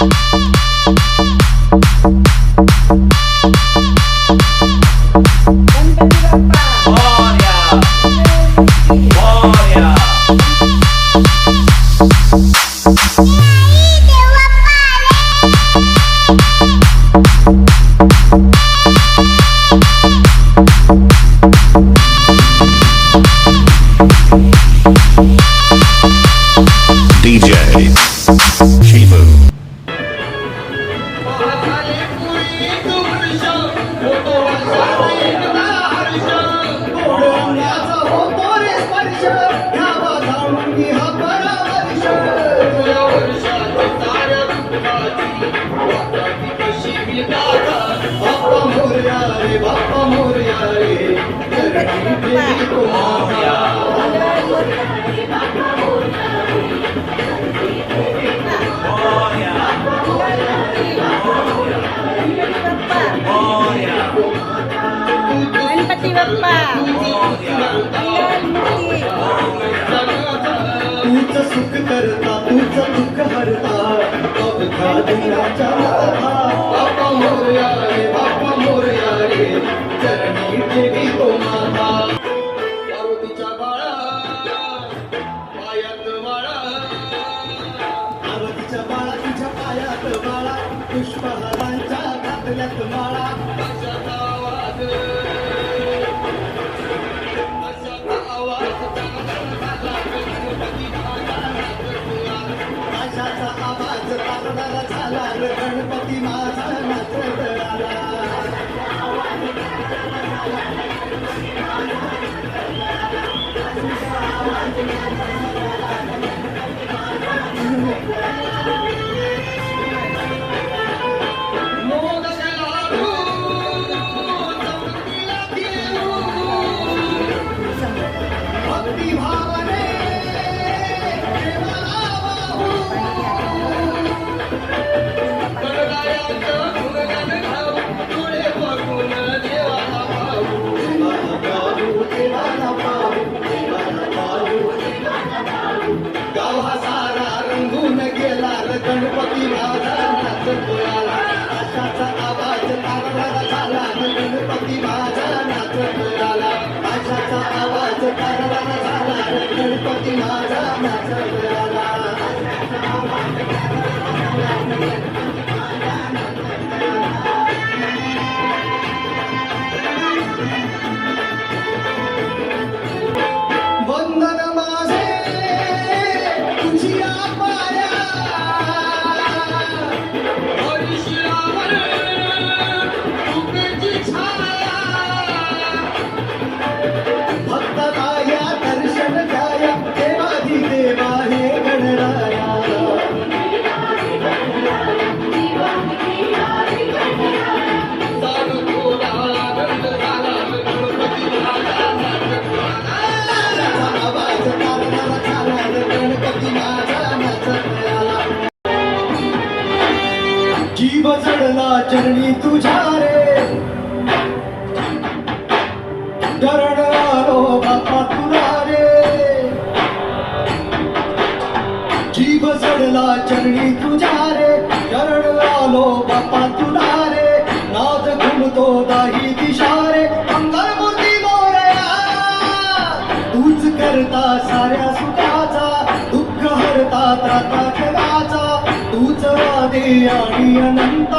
Bye. Morya Morya Ganpati Bappa Mangalmurti तूच सुख करता तूच दुःख हरता अवघा दिनाच्या माथा. बाप्पा मोरया रे बाळा पुष्पहारांच्या घातल्यात माळा. गाव हा सारा रंगून गेला रे गणपती माझा नाचत आला आशाचा आवाज तारणारा झाला रे गणपती माझा नाच आला आशाचा आवाज तारणारा झाला रे गणपती माझा नाचत आला जीव चढला चरणी तुझ्या रे. शरण आलो बापा तुला रे. जीव चढला चरणी तुझ्या रे. डरण आलो बापा तुला रे. नाद घुमतो दाही ಅನಂತ